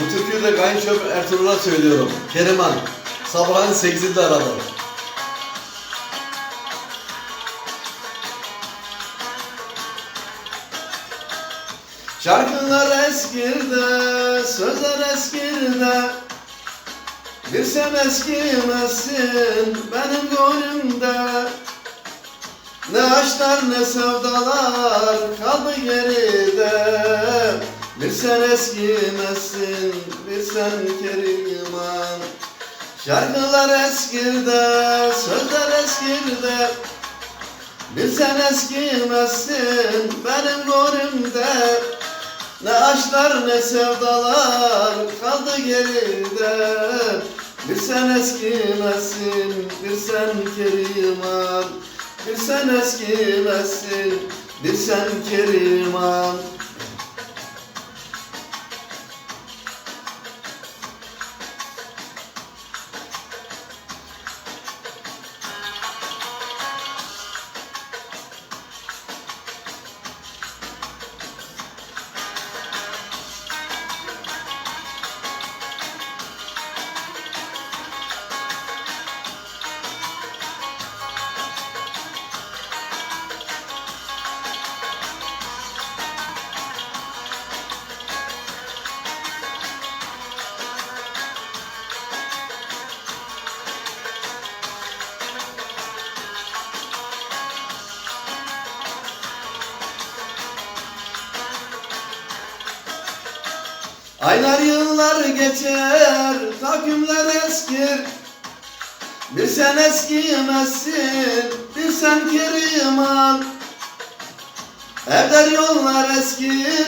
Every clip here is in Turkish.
Bu türküyü de kayınçom Ertuğrul'a söylüyorum. Keriman. Sabahın 8'inde aradım. Şarkılar eskirde, sözler eskirde Bir sen eskimezsin benim gönlümde Ne aşklar ne sevdalar kaldı geride Bir sen eskimezsin, bir sen keriman Şarkılar eskirde, sözler eskirde. Bir sen eskimezsin benim gönlümde Ne aşklar ne sevdalar kaldı geride. Bir sen eskimezsin, bir sen keriman Bir sen eskimezsin, bir sen keriman Aylar yıllar geçer, takvimler eskir. Bir sen eskimezsin, bir sen keriman. Evler yollar eskir,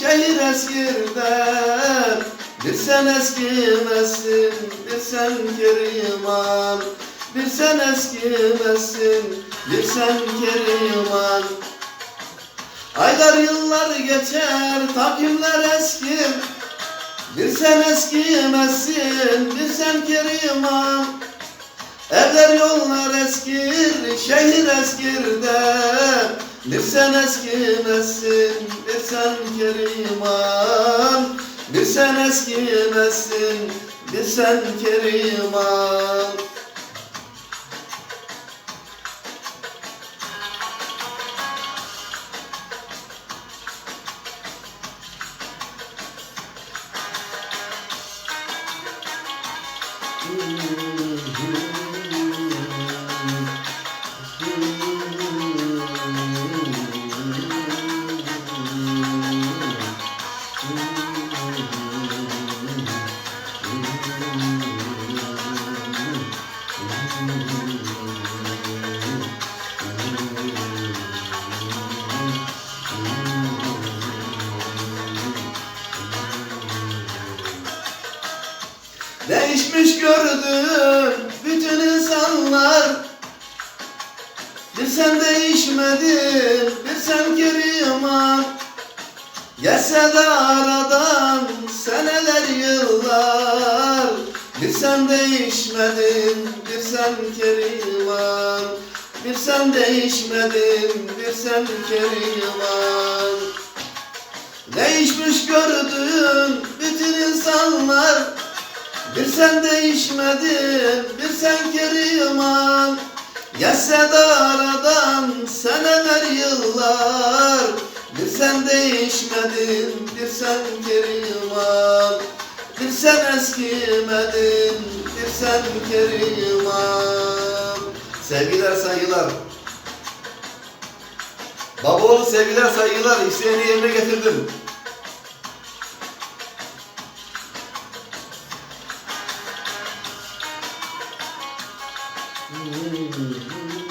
şehir eskir der. Bir sen eskimezsin, bir sen keriman. Bir sen eskimezsin, bir sen keriman. Aylar yıllar geçer, takvimler eskir Bir sen eskimezsin, bir sen keriman Evler yollar eskir, şehir eskir de Bir sen eskimezsin, bir sen keriman Bir sen eskimezsin, bir sen keriman Değişmiş gördüm bütün insanlar. Bir sen değişmedin, bir sen keriman Geçse de aradan seneler yıllar. Bir sen değişmedin, bir sen keriman Bir sen değişmedin, bir sen keriman Değişmiş gördüm sen değişmedin, bir sen keriman Geçse de aradan seneler yıllar. Bir sen değişmedin, bir sen keriman Bir sen eskimedin, bir sen keriman Sevgiler saygılar. Babaoğlu sevgiler saygılar. İsteğini yerine getirdim. Hmm.